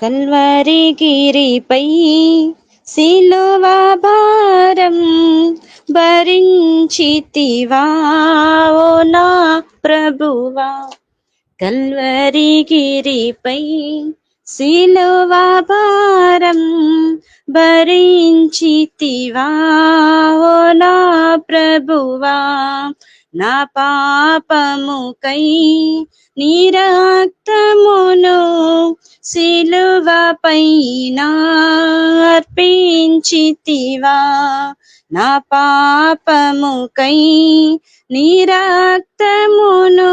Calvary గిరిపై శిలువ భారం భరించితివా ఓ నా ప్రభువా కల్వరి గిరిపై శిలువ భారం భరించితివా ఓ నా ప్రభువా నా పాపముకై నీ రక్తమును శిలువ పైన అర్పించితివా. నా పాపముకై నీ రక్తమును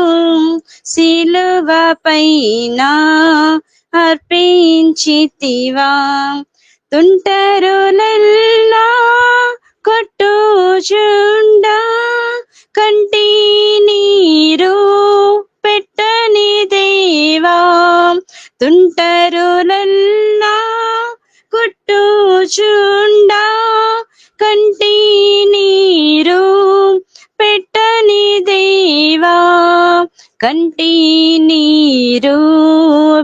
శిలువ పైన అర్పించితివా. తుంటరులెల్లా కొట్టుచుండు కొట్టుచుండా కంటి నీరు పెట్టని దేవా కంటి నీరు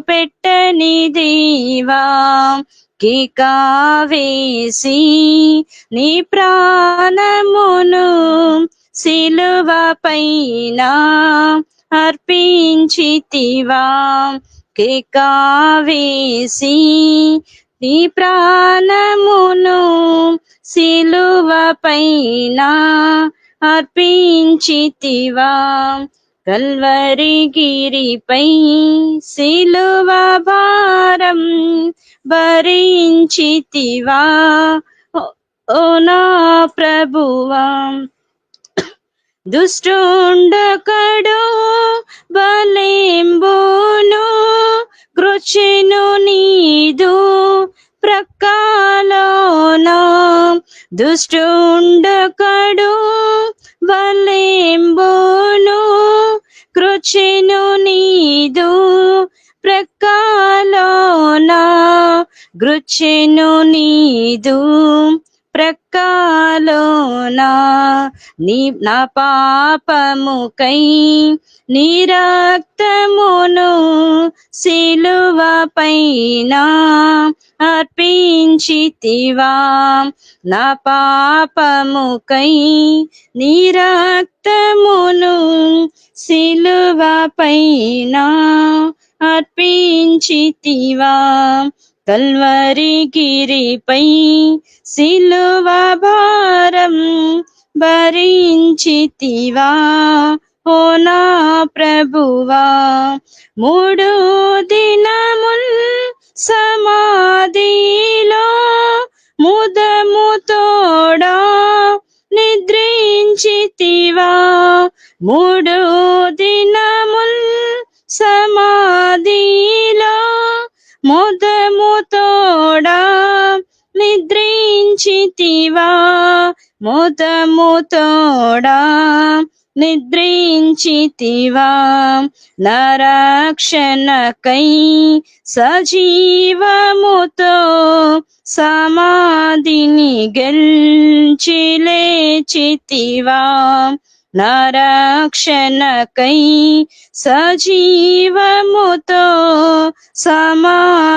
పెట్టని దేవా కేకావేసి నీ ప్రాణమును శిలువ పైన అర్పించితివా కేకావేసి నీ ప్రాణమును శిలువ పైన అర్పించితివా. కల్వరి గిరిపై శిలువ భారం భరించితివా. ఓ నా ప్రభువా. దుష్టుండకడు బలెంబును కృచెను నీదు ప్రక్కలోన దుష్టుండకడు బలింబును కృచిను నీదు ప్రక్కలోన గృచెను నీదు ప్రక్కలోనా నీ నా పాపముకై నీ రక్తమును శిలువ పైన అర్పించితివా? నా పాపముకై నీ రక్తమును శిలువ పైన అర్పించితివా? కల్వరి గిరిపై శిలువ భారం భరించితివా? ఓ నా ప్రభువా మూడు దినముల్ సమాధిలో ముదము తోడా నిద్రించితివా? మూడు దినముల్ సమాధిలో ముద నిద్రించితివా మూతముతోడా నిద్రించితివా నరక్షణకై సజీవముతో సమాధిని గెల్చి లేచితివా నరక్షణకై సజీవముతో సమాధింగెల్చి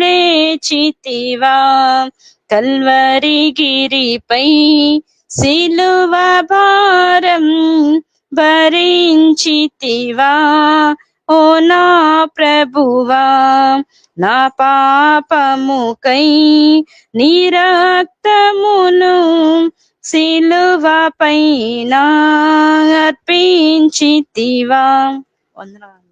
లేచితివా కల్వరి గిరిపై శిలువ భారం భరించితివా ఓ నా ప్రభువా నా పాపముకై నిరక్తమును రక్తమును శిలువ పైన అర్పించితివా. వందనాలు.